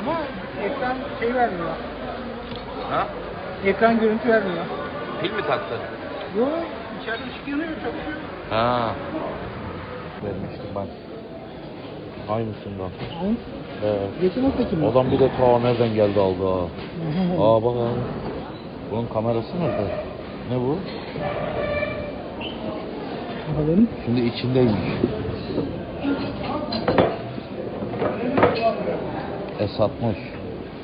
Ama ekran şey vermiyor. Ha? Ekran görüntü vermiyor. Pil mi taktın? Yo, içeride ışık yanıyor, çalışıyor. Ha. Vermiştim ben. Aynısından. Aynı. Evet. Haftaki mi? Adam bir de ta nereden geldi aldı ha. Aa bak abi. Bunun kamerası nerede? Ne bu? Bakalım. Şimdi içindeymiş. S60.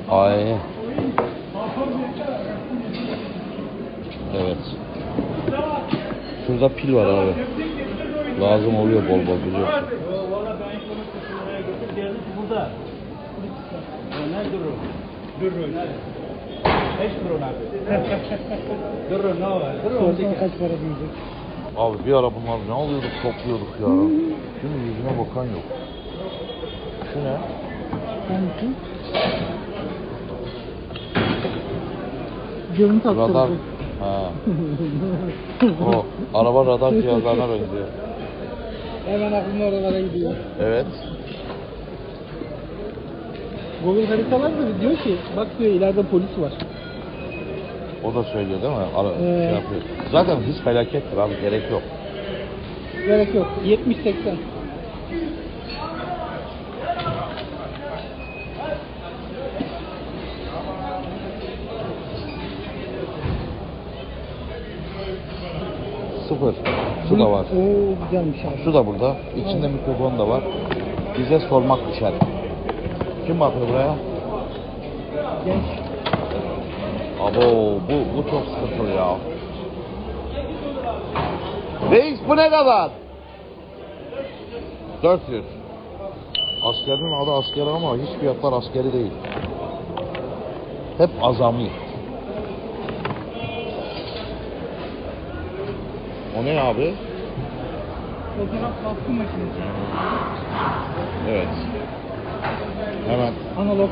AE. Evet. Şurada pil var abi. Lazım oluyor bol bol biliyorsun. Abi bir ara bunlar ne alıyorduk topluyorduk ya. Şimdi yüzüne bakan yok. Şu ne? Hangisi? Görüntü Radar. Ha. O araba radar cihazlarına benziyor. Hemen aklım oralara gidiyor. Evet. Google haritalar da diyor ki bak diyor ileride polis var. O da söylüyor değil mi? Ara, Evet. şey yapıyor. Zaten hız felakettir abi gerek yok. Gerek yok. 70-80. Sıfır. Şu da var. Oo güzelmiş abi. Şu da burada. İçinde mikrofon da var. Bize sormak düşer. Kim bakıyor buraya? Genç. Abo bu, bu çok sıkıntılı ya. Reis bu ne kadar? 400. Askerin adı asker ama hiç fiyatlar askeri değil. Hep azami. O ne abi? Fotoğraf baskı makinesi. Evet. Hemen Analog.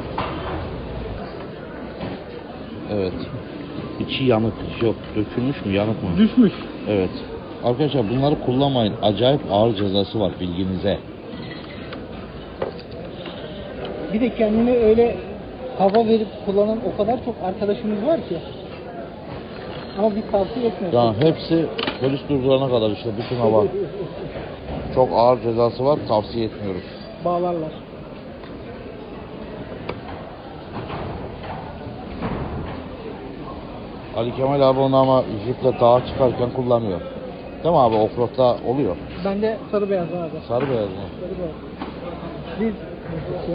evet. İçi yanık. Yok dökülmüş mü yanık mı? Düşmüş. Evet. Arkadaşlar bunları kullanmayın. Acayip ağır cezası var bilginize. Bir de kendine öyle hava verip kullanan o kadar çok arkadaşımız var ki. Ama biz tavsiye etmiyoruz. Yani hepsi polis durdurana kadar işte bütün hava. Çok ağır cezası var. Tavsiye etmiyoruz. Bağlarlar. Ali Kemal abi onu ama jiple dağa çıkarken kullanıyor. Değil mi abi? Offroad'da oluyor. Bende sarı beyaz abi. Sarı beyaz mı? Sarı beyaz. Biz